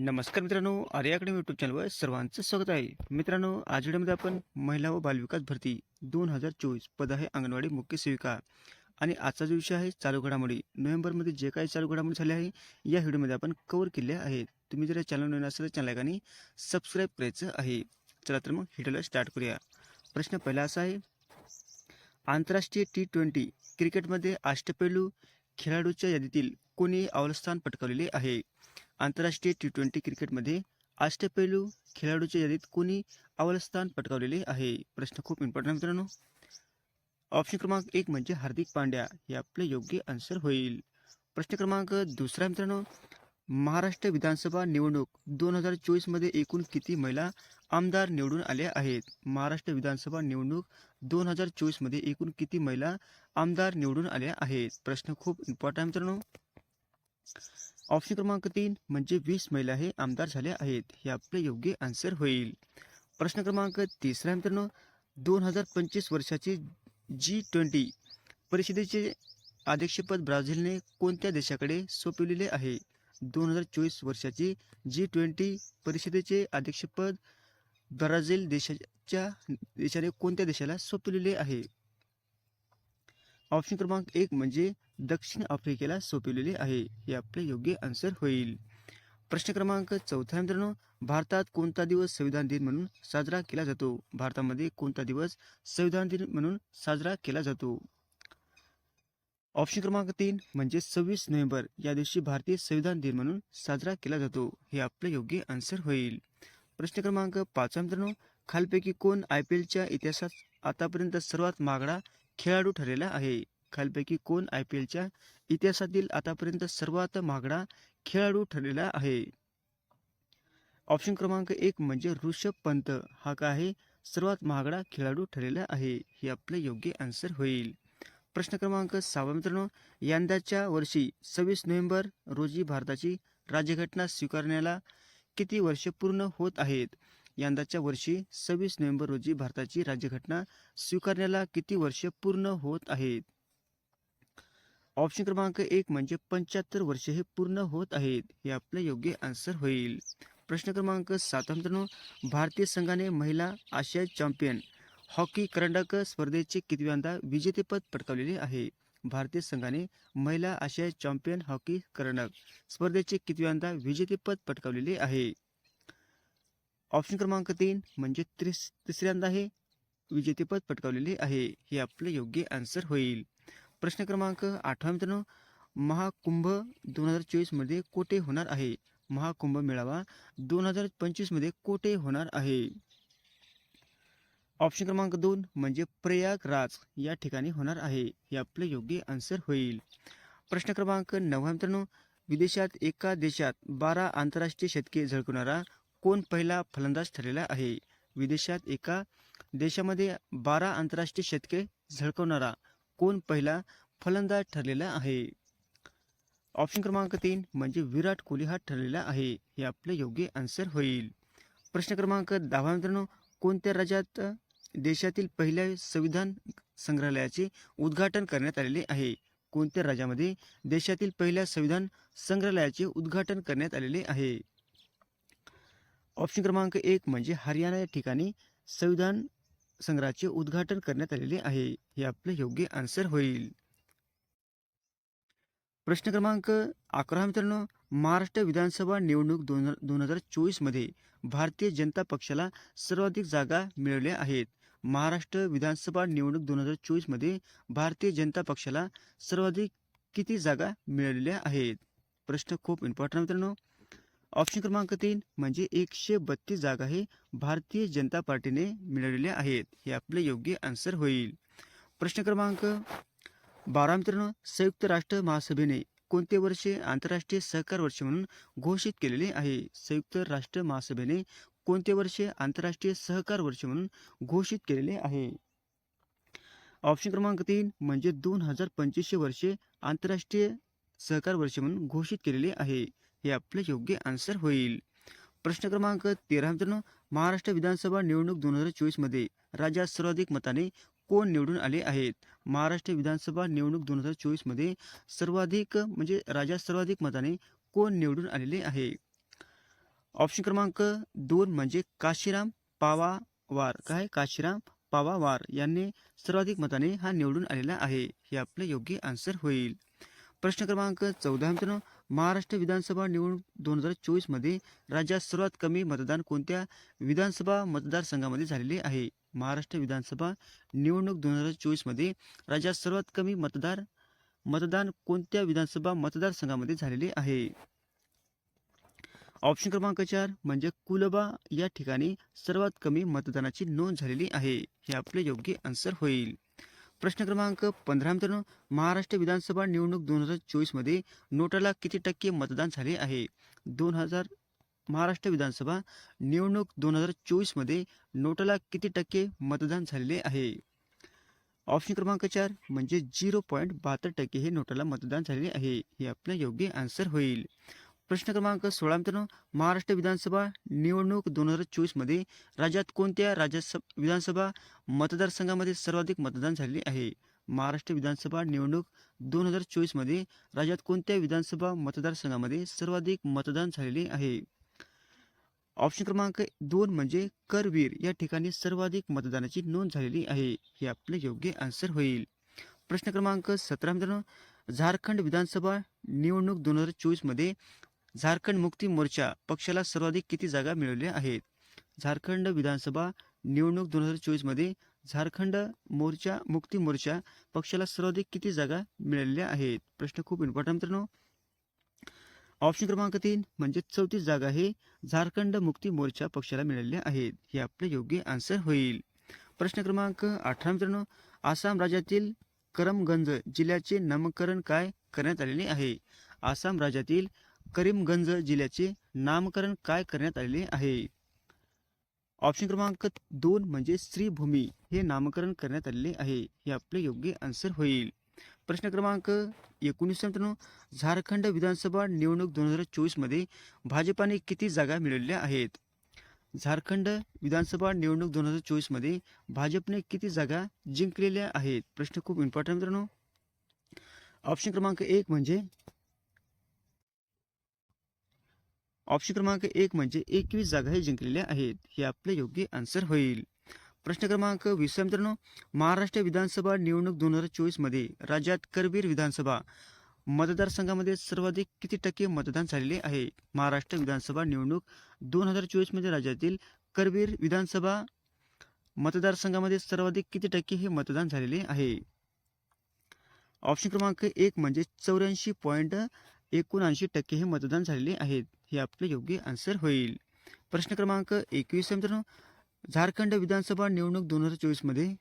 नमस्कार मित्रांनो आर्याकडे यूट्यूब चॅनलवर सर्वांचं स्वागत आहे. मित्रांनो आज व्हिडिओमध्ये आपण महिला व बालविकास भरती दोन हजार चोवीस पद आहे अंगणवाडी मुख्य सेविका. आणि आजचा जो विषय आहे चालू घडामोडी. नोव्हेंबरमध्ये जे काही चालू घडामोडी झाले आहे या व्हिडिओमध्ये आपण कव्हर केले आहेत. तुम्ही जर चॅनल नवीन असेल तर चॅनल सबस्क्राईब करायचं आहे. चला तर मग व्हिडिओला स्टार्ट करूया. प्रश्न पहिला असा आहे आंतरराष्ट्रीय टी ट्वेंटी क्रिकेटमध्ये अष्टपैलू खेळाडूच्या यादीतील कोणी अव्वलस्थान पटकावलेले आहे? आंतरराष्ट्रीय टी ट्वेंटी क्रिकेटमध्ये अष्टपैलू खेळाडूच्या यादीत कोणी अव्वलस्थान पटकावलेले आहे? प्रश्न खूप इम्पॉर्टंट मित्रांनो. ऑप्शन क्रमांक एक म्हणजे हार्दिक पांड्या. हे आपले योग्य आन्सर होईल. प्रश्न क्रमांक दुसरा मित्रांनो. महाराष्ट्र विधानसभा निवडणूक दोन हजार चोवीसमध्ये एकूण किती महिला आमदार निवडून आल्या आहेत? महाराष्ट्र विधानसभा निवडणूक दोन हजार चोवीसमध्ये एकूण किती महिला आमदार निवडून आल्या आहेत? प्रश्न खूप इम्पॉर्टंट मित्रांनो. ऑप्शन क्रमांक तीन म्हणजे वीस महिला हे आमदार झाल्या आहेत. हे आपले योग्य आन्सर होईल. प्रश्न क्रमांक तिसरा मित्रांनो दोन हजार पंचवीस वर्षाची जी ट्वेंटी परिषदेचे अध्यक्षपद ब्राझीलने कोणत्या देशाकडे सोपविलेले आहे? दोन हजार चोवीस वर्षाची जी ट्वेंटी परिषदेचे अध्यक्षपद ब्राझील देशाच्या देशाने कोणत्या देशाला सोपविलेले आहे? ऑप्शन क्रमांक एक म्हणजे दक्षिण आफ्रिकेला सोपविलेले आहे. हे आपले योग्य आन्सर होईल. प्रश्न क्रमांक चौथा मित्रांनो. भारतात कोणता दिवस संविधान दिन म्हणून साजरा केला जातो? भारतामध्ये कोणता दिवस संविधान दिन म्हणून साजरा केला जातो? ऑप्शन क्रमांक तीन म्हणजे सव्वीस नोव्हेंबर. या दिवशी भारतीय संविधान दिन म्हणून साजरा केला जातो. हे आपले योग्य आन्सर होईल. प्रश्न क्रमांक पाचवा मित्रांनो. खालपैकी कोण आय पी एलच्या इतिहासात आतापर्यंत सर्वात महागडा खेळाडू ठरलेला आहे. खालपैकी कोण आय पी एलच्या इतिहासातील आतापर्यंत सर्वात महागडा खेळाडू ठरलेला आहे? ऑप्शन क्रमांक एक म्हणजे ऋषभ पंत. हा काय आहे? सर्वात महागडा खेळाडू ठरलेला आहे. हे आपले योग्य आन्सर होईल. प्रश्न क्रमांक सहावा मित्रांनो यंदाच्या वर्षी सव्वीस नोव्हेंबर रोजी भारताची राज्यघटना स्वीकारण्याला किती वर्षे पूर्ण होत आहेत? यंदाच्या वर्षी सव्वीस नोव्हेंबर रोजी भारताची राज्यघटना स्वीकारण्याला किती वर्षे पूर्ण होत आहेत? ऑप्शन क्रमांक एक म्हणजे पंच्याहत्तर वर्षे हे पूर्ण होत आहेत हे आपले योग्य आन्सर होईल. प्रश्न क्रमांक सात मित्रांनो भारतीय संघाने महिला आशिया चॅम्पियन हॉकी करंडक स्पर्धेचे कितव्यांदा विजेतेपद पटकावलेले आहे? भारतीय संघाने महिला आशिया चॅम्पियन हॉकी करंडक स्पर्धेचे कितव्यांदा विजेतेपद पटकावलेले आहे? ऑप्शन क्रमांक तीन म्हणजे त्रिस तिसऱ्यांदा हे विजेतेपद पटकावलेले आहे. हे आपले योग्य आन्सर होईल. प्रश्न क्रमांक आठवा मित्रांनो महाकुंभ दोन हजार चोवीसमध्ये कोठे होणार आहे? महाकुंभ मेळावा दोन हजार पंचवीसमध्ये कोठे होणार आहे? ऑप्शन क्रमांक दोन म्हणजे प्रयागराज या ठिकाणी होणार आहे. हे आपले योग्य आन्सर होईल. प्रश्न क्रमांक नववा मित्रांनो विदेशात एका देशात बारा आंतरराष्ट्रीय शतके झळकवणारा कोण पहिला फलंदाज ठरलेला आहे? विदेशात एका देशामध्ये बारा आंतरराष्ट्रीय शतके झळकवणारा कोण पहिला फलंदाज ठरलेला आहे? ऑप्शन क्रमांक तीन म्हणजे विराट कोहली हा ठरलेला आहे हे आपले योग्य आन्सर होईल. प्रश्न क्रमांक दहा मित्रांनो कोणत्या राज्यात देशातील पहिल्या संविधान संग्रहालयाचे उद्घाटन करण्यात आलेले आहे? कोणत्या राज्यामध्ये देशातील पहिल्या संविधान संग्रहालयाचे उद्घाटन करण्यात आलेले आहे? ऑप्शन क्रमांक एक म्हणजे हरियाणा या ठिकाणी संविधान संग्रहाचे उद्घाटन करण्यात आलेले आहे. हे आपले योग्य आन्सर होईल. प्रश्न क्रमांक अकरा मित्रांनो. महाराष्ट्र विधानसभा निवडणूक दोन दोन हजार चोवीसमध्ये भारतीय जनता पक्षाला सर्वाधिक जागा मिळवल्या आहेत. महाराष्ट्र विधानसभा निवडणूक दोन हजार चोवीसमध्ये भारतीय जनता पक्षाला सर्वाधिक किती जागा मिळालेल्या आहेत? प्रश्न खूप इम्पॉर्टंट मित्रांनो. ऑप्शन क्रमांक तीन म्हणजे एकशे बत्तीस जागा हे भारतीय जनता पार्टीने मिळवलेल्या आहेत. हे आपले योग्य आन्सर होईल. प्रश्न क्रमांक बारा मित्रांनो संयुक्त राष्ट्र महासभेने कोणते वर्षे आंतरराष्ट्रीय सहकार वर्ष म्हणून घोषित केलेले आहे? संयुक्त राष्ट्र महासभेने कोणते वर्षे आंतरराष्ट्रीय सहकार वर्ष म्हणून घोषित केलेले आहे? ऑप्शन क्रमांक तीन म्हणजे दोन हजार पंचवीसशे वर्षे आंतरराष्ट्रीय सहकार वर्ष म्हणून घोषित केलेले आहे. हे आपले योग्य आन्सर होईल. प्रश्न क्रमांक तेरा मित्रांनो महाराष्ट्र विधानसभा निवडणूक दोन हजार चोवीसमध्ये राज्यात सर्वाधिक मताने कोण निवडून आले आहेत? महाराष्ट्र विधानसभा निवडणूक दोन हजार चोवीसमध्ये सर्वाधिक म्हणजे राज्यात सर्वाधिक मताने कोण निवडून आलेले आहे? ऑप्शन क्रमांक दोन म्हणजे काशीराम पावावार. काय काशीराम पावावार. यांनी सर्वाधिक मताने हा निवडून आलेला आहे. हे आपलं योग्य आन्सर होईल. प्रश्न क्रमांक चौदा मित्रांनो महाराष्ट्र विधानसभा निवडणूक दोन हजार चोवीसमध्ये राज्यात सर्वात कमी मतदान कोणत्या विधानसभा मतदारसंघामध्ये झालेले आहे? महाराष्ट्र विधानसभा निवडणूक दोन हजार चोवीसमध्ये राज्यात सर्वात कमी मतदार मतदान कोणत्या विधानसभा मतदारसंघामध्ये झालेले आहे? ऑप्शन क्रमांक चार म्हणजे कुलबा या ठिकाणी सर्वात कमी मतदानाची नोंद झालेली आहे. हे आपले योग्य आन्सर होईल. प्रश्न क्रमांक पंधरा मित्रांनो महाराष्ट्र विधानसभा निवडणूक दोन हजार चोवीसमध्ये नोटाला किती टक्के मतदान झाले आहे? दोन हजार महाराष्ट्र विधानसभा निवडणूक दोन हजार चोवीसमध्ये नोटाला किती टक्के मतदान झालेले आहे? ऑप्शन क्रमांक चार म्हणजे झिरो पॉईंट बहात्तर टक्के हे नोटाला मतदान झालेले आहे. हे आपलं योग्य आन्सर होईल. प्रश्न क्रमांक सोळा मित्रांनो महाराष्ट्र विधानसभा निवडणूक दोन हजार चोवीसमध्ये राज्यात कोणत्या राज्यसभा विधानसभा मतदारसंघामध्ये सर्वाधिक मतदान झाले आहे? महाराष्ट्र विधानसभा निवडणूक दोन हजार चोवीसमध्ये राज्यात कोणत्या विधानसभा मतदारसंघामध्ये सर्वाधिक मतदान झालेले आहे? ऑप्शन क्रमांक दोन म्हणजे करवीर या ठिकाणी सर्वाधिक मतदानाची नोंद झालेली आहे. हे आपले योग्य आन्सर होईल. प्रश्न क्रमांक सतरा मित्रांनो झारखंड विधानसभा निवडणूक दोन हजार चोवीसमध्ये झारखंड मुक्ती मोर्चा पक्षाला सर्वाधिक किती जागा मिळवल्या आहेत? झारखंड विधानसभा निवडणूक दोन हजार चोवीसमध्ये झारखंड मोर्चा मुक्ती मोर्चा पक्षाला सर्वाधिक किती जागा मिळालेल्या आहेत? प्रश्न खूप इम्पॉर्टंट मित्रांनो. ऑप्शन क्रमांक तीन म्हणजे चौतीस जागा हे झारखंड मुक्ती मोर्चा पक्षाला मिळालेल्या आहेत. हे आपले योग्य आन्सर होईल. प्रश्न क्रमांक अठरा मित्रांनो. आसाम राज्यातील करमगंज जिल्ह्याचे नामकरण काय करण्यात आलेले आहे? आसाम राज्यातील करीमगंज जिल्ह्याचे नामकरण काय करण्यात आलेले आहे? ऑप्शन क्रमांक दोन म्हणजे श्रीभूमी हे नामकरण करण्यात आलेले आहे. हे आपले योग्य आन्सर होईल. प्रश्न क्रमांक एकोणीस मित्रांनो झारखंड विधानसभा निवडणूक दोन हजार चोवीसमध्ये भाजपाने किती जागा मिळवल्या आहेत? झारखंड विधानसभा निवडणूक दोन हजार चोवीसमध्ये भाजपने किती जागा जिंकलेल्या आहेत? प्रश्न खूप इम्पॉर्टंट मित्रांनो. ऑप्शन क्रमांक एक म्हणजे ऑप्शन क्रमांक एक म्हणजे एकवीस जागा हे जिंकलेल्या आहेत. हे आपले योग्य आन्सर होईल. प्रश्न क्रमांक वीस मित्रांनो. महाराष्ट्र विधानसभा निवडणूक दोन हजार चोवीसमध्ये राज्यात करवीर विधानसभा मतदारसंघामध्ये सर्वाधिक किती टक्के मतदान झालेले आहे? महाराष्ट्र विधानसभा निवडणूक दोन हजार चोवीसमध्ये राज्यातील करवीर विधानसभा मतदारसंघामध्ये सर्वाधिक किती टक्के हे मतदान झालेले आहे? ऑप्शन क्रमांक एक म्हणजे चौऱ्याऐंशी पॉईंट एकोणऐंशी टक्के हे मतदान झालेले आहेत. हे आपले योग्य आन्सर होईल. प्रश्न क्रमांक एकवीस मित्रांनो झारखंड विधानसभा निवडणूक दोन हजार चोवीसमध्ये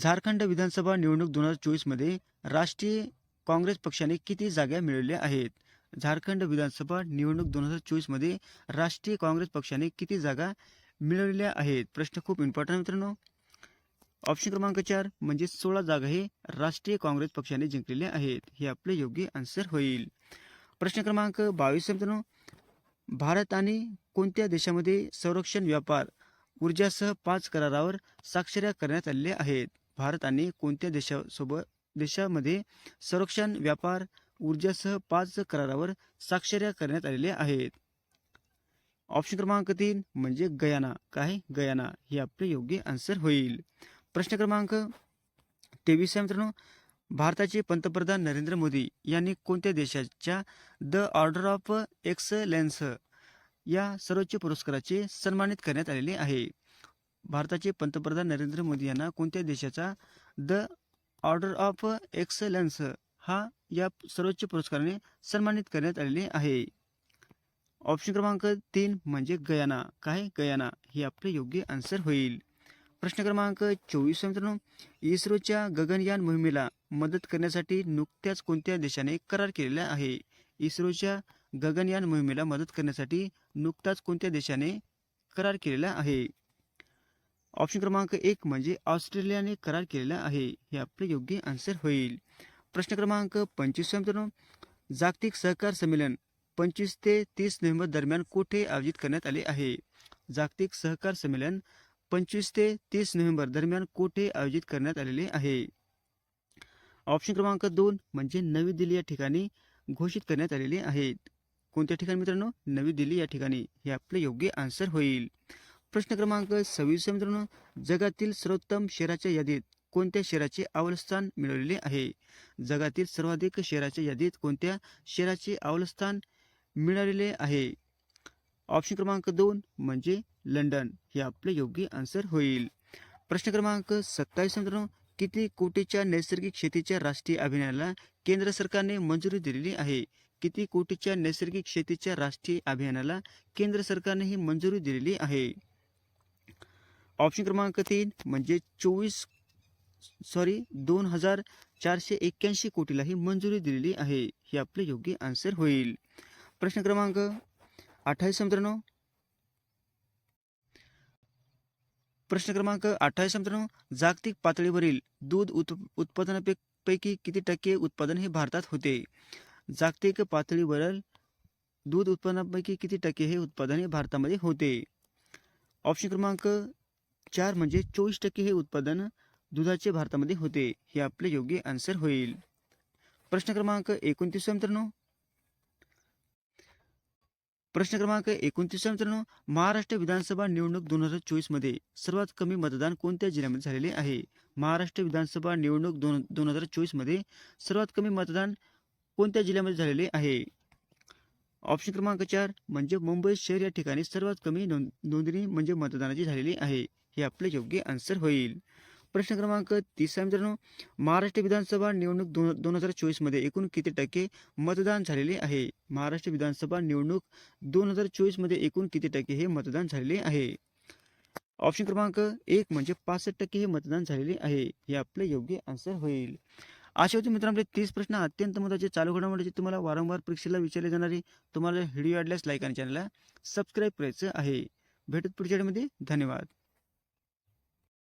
झारखंड विधानसभा निवडणूक दोन हजार चोवीसमध्ये राष्ट्रीय काँग्रेस पक्षाने किती जागा मिळवल्या आहेत? झारखंड विधानसभा निवडणूक दोन हजार चोवीसमध्ये राष्ट्रीय काँग्रेस पक्षाने किती जागा मिळवलेल्या आहेत? प्रश्न खूप इम्पॉर्टंट मित्रांनो. ऑप्शन क्रमांक चार म्हणजे सोळा जागा हे राष्ट्रीय काँग्रेस पक्षाने जिंकलेले आहेत. हे आपले योग्य आन्सर होईल. प्रश्न क्रमांक बावीस मित्रांनो भारत आणि कोणत्या देशामध्ये संरक्षण व्यापार ऊर्जासह पाच करारावर स्वाक्षऱ्या करण्यात आलेल्या आहेत? भारत आणि कोणत्या देशासोबत देशामध्ये संरक्षण व्यापार ऊर्जासह पाच करारावर स्वाक्षऱ्या करण्यात आलेल्या आहेत? ऑप्शन क्रमांक तीन म्हणजे गयाना. काय? गयाना. हे आपले योग्य आन्सर होईल. प्रश्न क्रमांक तेवीस मित्रांनो. भारताचे पंतप्रधान नरेंद्र मोदी यांनी कोणत्या देशाच्या द ऑर्डर ऑफ एक्सलेन्स या सर्वोच्च पुरस्काराचे सन्मानित करण्यात आलेले आहे? भारताचे पंतप्रधान नरेंद्र मोदी यांना कोणत्या देशाचा द ऑर्डर ऑफ एक्सलन्स हा या सर्वोच्च पुरस्काराने सन्मानित करण्यात आलेले आहे? ऑप्शन क्रमांक तीन म्हणजे गयाना. काय? गयाना. हे आपले योग्य आन्सर होईल. प्रश्न क्रमांक चोवीस मित्रांनो इस्रोच्या गगनयान मोहिमेला मदत करण्यासाठी नुकत्याच कोणत्या देशाने करार केलेला आहे? इस्रोच्या गगनयान मोहिमेला मदत करण्यासाठी नुकताच कोणत्या देशाने करार केलेला आहे? ऑप्शन क्रमांक एक म्हणजे ऑस्ट्रेलियाने करार केलेला आहे. हे आपले योग्य आन्सर होईल. प्रश्न क्रमांक पंचवीस मित्रांनो जागतिक सहकार संमेलन पंचवीस ते तीस नोव्हेंबर दरम्यान कुठे आयोजित करण्यात आले आहे? जागतिक सहकार संमेलन पंचवीस ते तीस नोव्हेंबर दरम्यान कोठे आयोजित करण्यात आलेले आहे? ऑप्शन क्रमांक दोन म्हणजे नवी दिल्ली या ठिकाणी घोषित करण्यात आलेले आहेत. कोणत्या ठिकाणी मित्रांनो? नवी दिल्ली या ठिकाणी. हे आपले योग्य आन्सर होईल. प्रश्न क्रमांक सव्वीस मित्रांनो. जगातील सर्वोत्तम शहराच्या यादीत कोणत्या शहराचे अव्वलस्थान मिळवलेले आहे? जगातील सर्वाधिक शहराच्या यादीत कोणत्या शहराचे अव्वलस्थान मिळालेले आहे? ऑप्शन क्रमांक दोन म्हणजे लंडन हे आपले योग्य आन्सर होईल. प्रश्न क्रमांक सत्तावीस मित्रांनो किती कोटीच्या नैसर्गिक शेतीच्या राष्ट्रीय अभियानाला केंद्र सरकारने मंजुरी दिलेली आहे? किती कोटीच्या नैसर्गिक शेतीच्या राष्ट्रीय अभियानाला केंद्र सरकारने ही मंजुरी दिलेली आहे? ऑप्शन क्रमांक तीन म्हणजे चोवीस सॉरी दोन हजार चारशे एक्क्याऐंशी कोटीला ही मंजुरी दिलेली आहे. हे आपले योग्य आन्सर होईल. प्रश्न क्रमांक अठ्ठावीस मित्रांनो प्रश्न क्रमांक अठ्ठावीस मित्रांनो, जागतिक पातळीवरील दूध उत्, उत्पादनापैकी किती टक्के उत्पादन हे भारतात होते? जागतिक पातळीवरील दूध उत्पादनापैकी किती टक्के हे उत्पादन हे भारतामध्ये होते? ऑप्शन क्रमांक चार म्हणजे चोवीस टक्के हे उत्पादन दुधाचे भारतामध्ये होते. हे आपले योग्य आन्सर होईल. प्रश्न क्रमांक एकोणतीस मित्रांनो प्रश्न क्रमांक एकोणतीस मित्रांनो. महाराष्ट्र विधानसभा निवडणूक दोन हजार चोवीसमध्ये सर्वात कमी मतदान कोणत्या जिल्ह्यामध्ये झालेले आहे? महाराष्ट्र विधानसभा निवडणूक दोन दोन हजार चोवीसमध्ये सर्वात कमी मतदान कोणत्या जिल्ह्यामध्ये झालेले आहे? ऑप्शन क्रमांक चार म्हणजे मुंबई शहर या ठिकाणी सर्वात कमी नोंद नोंदणी म्हणजे मतदानाची झालेली आहे. हे आपले योग्य आन्सर होईल. प्रश्न क्रमांक तिसरा मित्रांनो. महाराष्ट्र विधानसभा निवडणूक दोन दोन हजार चोवीसमध्ये एकूण किती टक्के मतदान झालेले आहे? महाराष्ट्र विधानसभा निवडणूक दोन हजार चोवीसमध्ये एकूण किती टक्के हे मतदान झालेले आहे? ऑप्शन क्रमांक एक म्हणजे पासष्ट टक्के हे मतदान झालेले आहे. हे आपले योग्य आन्सर होईल. असे होते मित्रांनो आपले तीस प्रश्न अत्यंत महत्त्वाचे चालू घडामोडीचे तुम्हाला वारंवार परीक्षेला विचारले जाणारे. तुम्हाला व्हिडिओ आवडल्यास लाईक आणि चॅनलला सबस्क्राईब करायचं आहे. भेटत पुढच्या धन्यवाद.